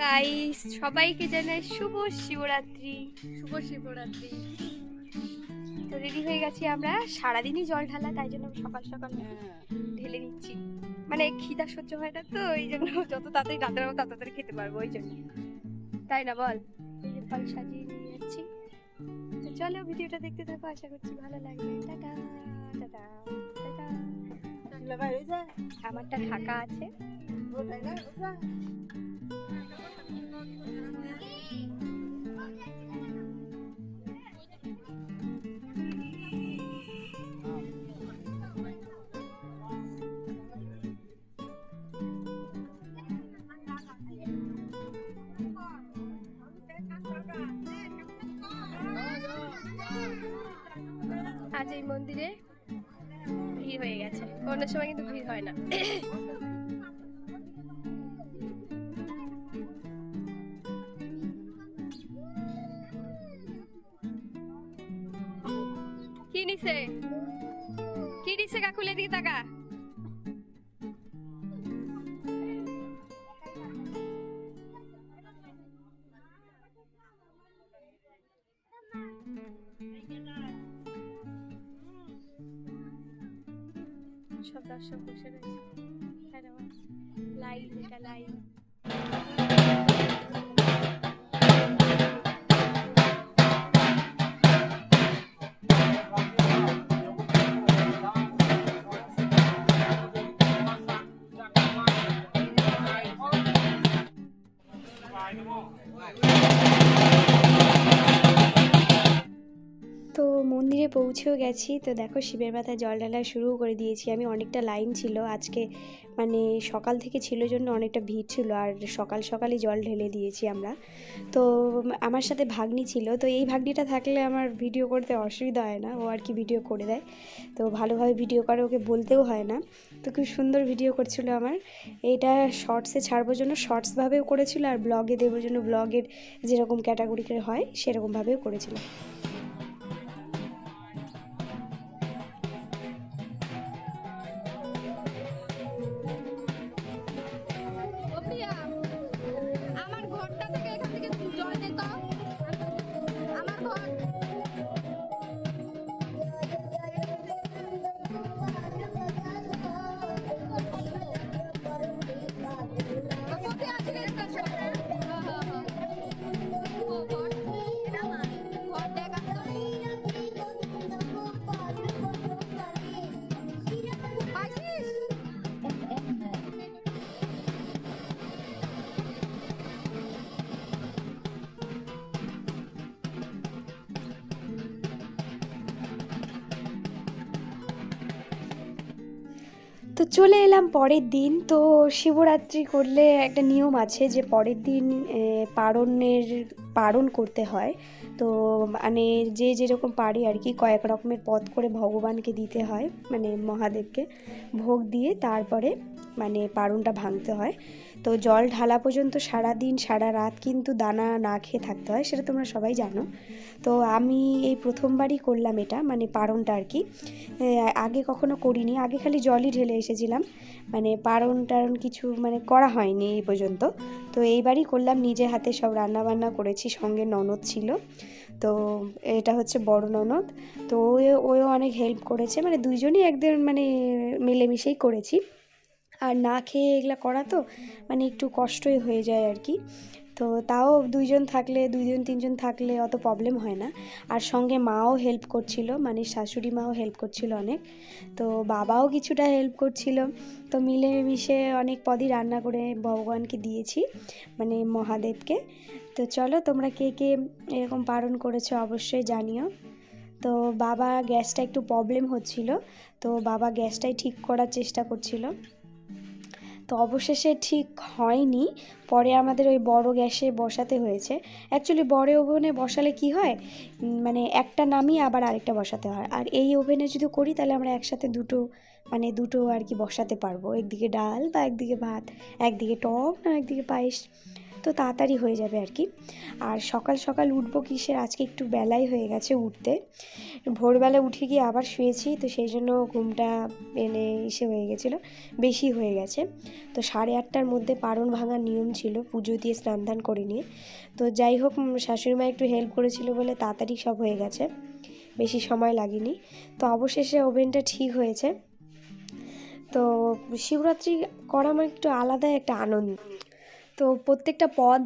Guys সবাইকে জানাই শুভ শিবরাত্রি। শুভ শিবরাত্রি। তো রেডি হয়ে গেছি আমরা। সারাদিনই জল ঢালা তাই জন্য সকাল সকাল ঢেলে নিচ্ছি। মানে খিদা সহ্য হয় না তো এই জন্য যত তাড়াতাড়ি রাতে তত তাড়াতাড়ি খেতে পারব ওই জন্য। তাই না বল? এই যে ফল সাজিয়ে নিয়ে যাচ্ছি। তো চলো ভিডিওটা দেখতে থাকো আশা করছি ভালো লাগবে। Tata tata tata. আমারটা ঢাকা আছে। আজ এই মন্দিরে ভিড় হয়ে গেছে। অন্য সময় কিন্তু ভিড় হয় না। কি নিছে? কি নিছে কাকুলে দিকে তাকা? সব দর্শক বসে রয়েছে। লাইন এটা লাইন পৌঁছেও গেছি। তো দেখো শিবের মাথায় জল ঢালা শুরু করে দিয়েছি। আমি অনেকটা লাইন ছিল। আজকে মানে সকাল থেকে ছিল জন্য অনেকটা ভিড় ছিল। আর সকাল সকালই জল ঢেলে দিয়েছি আমরা। তো আমার সাথে ভাগ্নি ছিল। তো এই ভাগ্নিটা থাকলে আমার ভিডিও করতে অসুবিধা হয় না। ও আর কি ভিডিও করে দেয়। তো ভালোভাবে ভিডিও করে, ওকে বলতেও হয় না। তো খুব সুন্দর ভিডিও করছিল আমার। এটা শর্টসে ছাড়বার জন্য শর্টসভাবেও করেছিল। আর ব্লগে দেওয়ার জন্য ব্লগের যেরকম ক্যাটাগরিকের হয়, সেরকমভাবেও করেছিল। থেকে জল দে তো চলে এলাম পরের দিন। তো শিবরাত্রি করলে একটা নিয়ম আছে যে পরের দিন পারণের পারণ করতে হয়। তো মানে যে যেরকম পারি আর কি, কয়েক রকমের পথ করে ভগবানকে দিতে হয় মানে মহাদেবকে ভোগ দিয়ে তারপরে মানে পারণটা ভাঙতে হয়। তো জল ঢালা পর্যন্ত সারা দিন সারা রাত কিন্তু দানা না খেয়ে থাকতে হয়, সেটা তোমরা সবাই জানো। তো আমি এই প্রথমবারই করলাম এটা মানে পারণটা আর কি। আগে কখনো করিনি, আগে খালি জলই ঢেলে এসেছিলাম। মানে পারণ টারণ কিছু মানে করা হয়নি এই পর্যন্ত। তো এইবারই করলাম, নিজে হাতে সব রান্না বান্না করেছি, সঙ্গে ননদ ছিল। তো এটা হচ্ছে বড় ননদ। তো ওও অনেক হেল্প করেছে মানে দুইজনই একদিন মানে মিলেমিশেই করেছি। আর না খেয়ে এগুলো করা তো মানে একটু কষ্টই হয়ে যায় আর কি। তো তাও দুইজন থাকলে, দুইজন, তিনজন থাকলে অত প্রবলেম হয় না। আর সঙ্গে মাও হেল্প করছিল মানে শাশুড়ি মাও হেল্প করছিল অনেক। তো বাবাও কিছুটা হেল্প করছিল। তো মিলে মিশে অনেক পদই রান্না করে ভগবানকে দিয়েছি মানে মহাদেবকে। তো চলো তোমরা কে কে এরকম পালন করেছ অবশ্যই জানিও। তো বাবা গ্যাসটা একটু প্রবলেম হচ্ছিল। তো বাবা গ্যাসটাই ঠিক করার চেষ্টা করছিল। তো অবশেষে ঠিক হয়নি। পরে আমাদের ওই বড় গ্যাসে বসাতে হয়েছে। অ্যাকচুয়ালি বড় ওভেনে বসালে কি হয়? মানে একটা নামিয়ে আবার আরেকটা বসাতে হয়। আর এই ওভেনে যদি করি তাহলে আমরা একসাথে দুটো মানে দুটো আর কি বসাতে পারব। একদিকে ডাল বা একদিকে ভাত। একদিকে টক না একদিকে পায়েস। তো তাড়াতাড়ি হয়ে যাবে আর কি। আর সকাল সকাল উঠবো কিসের? আজকে একটু বেলাই হয়ে গেছে উঠতে। ভোরবেলা উঠে গিয়ে আবার শুয়েছি তো সেই জন্য ঘুমটা এনে এসে হয়ে গেছিল। বেশি হয়ে গেছে। তো সাড়ে আটটার মধ্যে পারণ ভাঙার নিয়ম ছিল পুজো দিয়ে স্নান করে নিয়ে। তো যাই হোক উম, শাশুড়ি মা একটু হেল্প করেছিল বলে তাড়াতাড়ি সব হয়ে গেছে। বেশি সময় লাগেনি। তো অবশেষে ওভেনটা ঠিক হয়েছে। তো শিবরাত্রি করা আমার একটু আলাদা একটা আনন্দ। তো প্রত্যেকটা পদ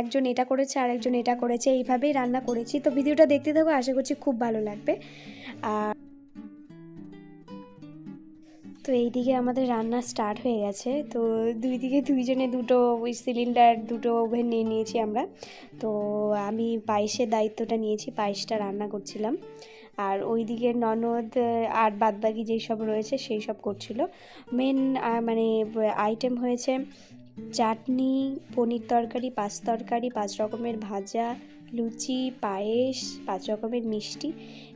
একজন এটা করেছে আর একজন এটা করেছে, এইভাবেই রান্না করেছি। তো ভিডিওটা দেখতে থাকো, আশা করছি খুব ভালো লাগবে। আর তো এইদিকে আমাদের রান্না স্টার্ট হয়ে গেছে। তো দুই দিকে দুইজনে দুটো ওই সিলিন্ডার দুটো ওভেন নিয়ে নিয়েছি আমরা। তো আমি পায়েসের দায়িত্বটা নিয়েছি, পায়েসটা রান্না করছিলাম। আর ওই দিকে ননদ আর বাদবাকি যেই সব রয়েছে, সেই সব করছিল। মেন মানে আইটেম হয়েছে চাটনি, পনির তরকারি, পাঁচ তরকারি, পাঁচ রকমের ভাজা, লুচি, পায়েস, পাঁচ রকমের মিষ্টি।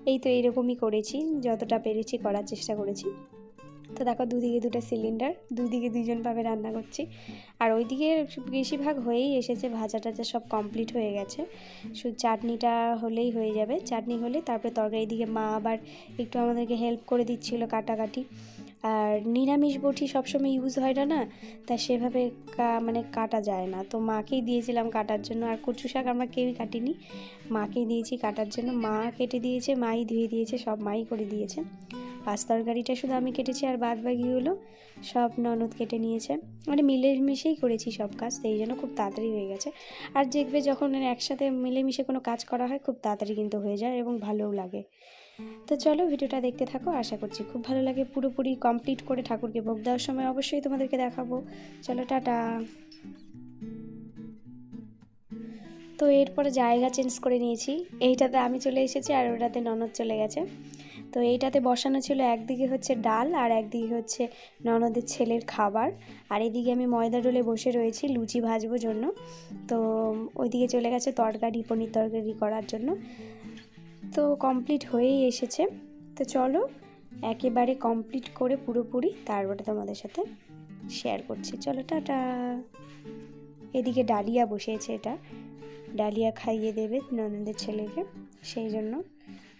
এই তো এইরকমই করেছি, যতটা পেরেছি করার চেষ্টা করেছি। তো দেখো, দুদিকে দুটো সিলিন্ডার, দুদিকে দুজনভাবে রান্না করছি। আর ওইদিকে বেশিরভাগ হয়েই এসেছে, ভাজা টাজা সব কমপ্লিট হয়ে গেছে। শুধু চাটনিটা হলেই হয়ে যাবে। চাটনি হলে তারপরে তরকারি দিকে মা আবার একটু আমাদেরকে হেল্প করে দিচ্ছিল কাটাকাটি। আর নিরামিষ বটি সবসময় ইউজ হয় না না? তা সেভাবে মানে কাটা যায় না। তো মাকেই দিয়েছিলাম কাটার জন্য। আর কচু শাক আমরা কেউই কাটিনি। মাকেই দিয়েছি কাটার জন্য। মা কেটে দিয়েছে, মাই ধুয়ে দিয়েছে, সব মাই করে দিয়েছে। পাঁচ তরকারিটা শুধু আমি কেটেছি আর বাদ বাকিগুলো সব ননদ কেটে নিয়েছে। মানে মিলেমিশেই করেছি সব কাজ সেই জন্য খুব তাড়াতাড়ি হয়ে গেছে। আর দেখবে যখন একসাথে মিলেমিশে কোনো কাজ করা হয়, খুব তাড়াতাড়ি কিন্তু হয়ে যায় এবং ভালোও লাগে। তো চলো ভিডিওটা দেখতে থাকো, আশা করছি খুব ভালো লাগে। পুরোপুরি কমপ্লিট করে ঠাকুরকে ভোগ দেওয়ার সময় অবশ্যই তোমাদেরকে দেখাবো। চলো, টাটা। তো এরপরে জায়গা চেঞ্জ করে নিয়েছি। এইটাতে আমি চলে এসেছি আর ওটাতে ননদ চলে গেছে। তো এইটাতে বসানো ছিল, একদিকে হচ্ছে ডাল আর একদিকে হচ্ছে ননদের ছেলের খাবার। আর এদিকে আমি ময়দা ডোলে বসে রয়েছি লুচি ভাজবো জন্য। তো ওইদিকে চলে গেছে তরকারি, পনির তরকারি করার জন্য। তো কমপ্লিট হয়েই এসেছে। তো চলো, একেবারে কমপ্লিট করে পুরোপুরি তারপরে তোমাদের সাথে শেয়ার করছি। চলো, টাটা। এদিকে ডালিয়া বসিয়েছে এটা। ডালিয়া খাইয়ে দেবে ননদের ছেলেকে, সেই জন্য।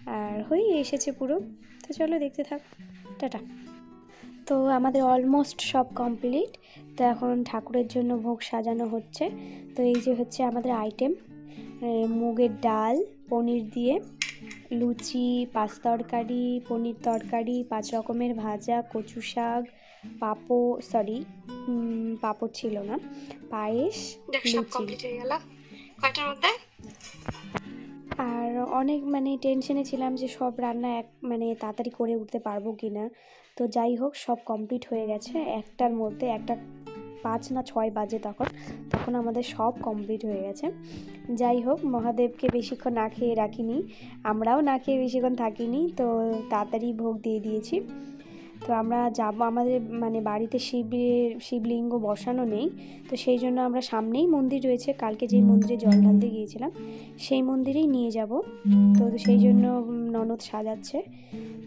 আর হয়েই এসেছে পুরো। তো চলো, দেখতে থাক। টাটা। তো আমাদের অলমোস্ট সব কমপ্লিট তো এখন ঠাকুরের জন্য ভোগ সাজানো হচ্ছে। তো এই যে হচ্ছে আমাদের আইটেম মুগের ডাল, পনির দিয়ে। লুচি পাঁচ তরকারি পনির তরকারি পাঁচ রকমের ভাজা কচু শাক পাঁপড় সরি পাঁপড় ছিল না পায়েস লুচি। হয়ে আর অনেক মানে টেনশনে ছিলাম যে সব রান্না এক মানে তাড়াতাড়ি করে উঠতে পারব কি না তো যাই হোক সব কমপ্লিট হয়ে গেছে। একটার মধ্যে একটা পাঁচ না ছয় বাজে তখন তখন আমাদের সব কমপ্লিট হয়ে গেছে। যাই হোক, মহাদেবকে বেশিক্ষণ না খেয়ে রাখিনি, আমরাও না খেয়ে বেশিক্ষণ থাকিনি, তো তাড়াতাড়ি ভোগ দিয়ে দিয়েছি। তো আমরা যাব, আমাদের মানে বাড়িতে শিবের শিবলিঙ্গ বসানো নেই, তো সেই জন্য আমরা সামনেই মন্দির রয়েছে, কালকে যেই মন্দিরে জল ঢালতে গিয়েছিলাম, সেই মন্দিরেই নিয়ে যাব। তো সেই জন্য ননদ সাজাচ্ছে।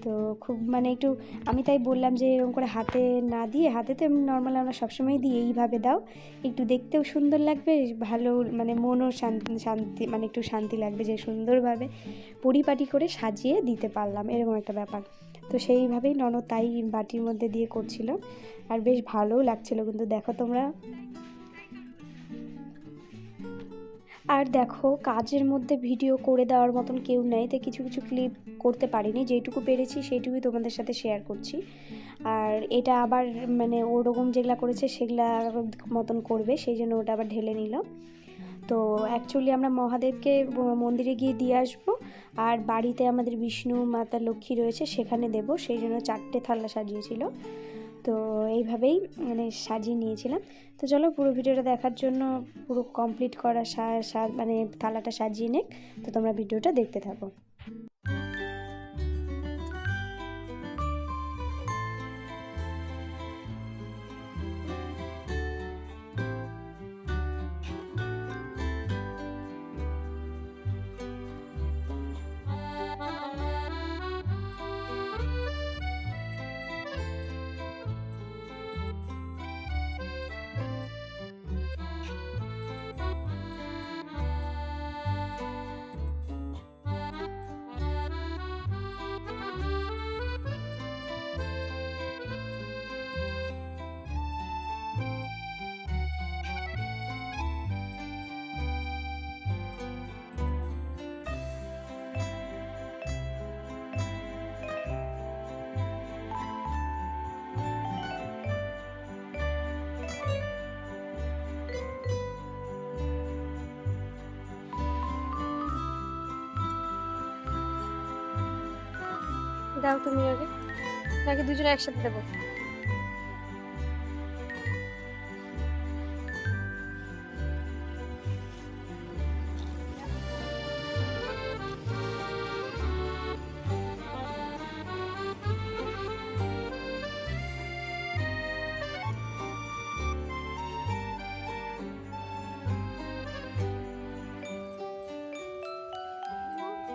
তো খুব মানে একটু আমি তাই বললাম যে এরকম করে হাতে না দিয়ে, হাতে তো নর্মাল আমরা সবসময় দিই, এইভাবে দাও। একটু দেখতেও সুন্দর লাগবে, ভালো মানে মনও শান্তি শান্তি মানে একটু শান্তি লাগবে যে সুন্দরভাবে পরিপাটি করে সাজিয়ে দিতে পারলাম, এরকম একটা ব্যাপার। তো সেইভাবেই ননদ তাই বাটির মধ্যে দিয়ে করছিল। আর বেশ ভালোও লাগছিল কিন্তু দেখো তোমরা। আর দেখো, কাজের মধ্যে ভিডিও করে দেওয়ার মতন কেউ নেই, তাই কিছু কিছু ক্লিপ করতে পারিনি। যেটুকু পেরেছি, সেইটুকুই তোমাদের সাথে শেয়ার করছি। আর এটা আবার মানে ওরকম যেগুলা করেছে, সেগুলা মতন করবে, সেই জন্য ওটা আবার ঢেলে নিল। তো অ্যাকচুয়ালি আমরা মহাদেবকে মন্দিরে গিয়ে দিয়ে আসব। আর বাড়িতে আমাদের বিষ্ণু, মাতা, লক্ষ্মী রয়েছে, সেখানে দেব। সেই জন্য চারটে থালা সাজিয়েছিল। তো এইভাবেই মানে সাজিয়ে নিয়েছিলাম। তো চলো পুরো ভিডিওটা দেখার জন্য পুরো কমপ্লিট করা মানে থালাটা সাজিয়ে নেক। তো তোমরা ভিডিওটা দেখতে থাকো। দাও তুমি আগে। নাকি দুজনে একসাথে দেবো।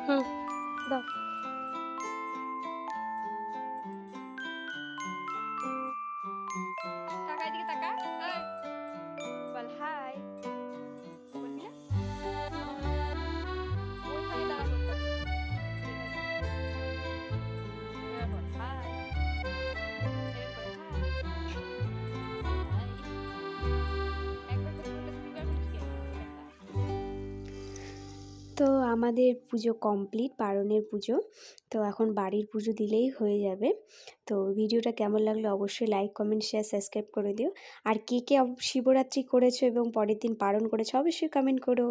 হুম দাও। আমাদের পুজো কমপ্লিট, পারণের পুজো। তো এখন বাড়ির পুজো দিলেই হয়ে যাবে। তো ভিডিওটা কেমন লাগল অবশ্যই লাইক কমেন্ট শেয়ার সাবস্ক্রাইব করে দিও। আর কে কে শিবরাত্রি করেছ এবং পরের দিন পারণ করেছ অবশ্যই কমেন্ট করো।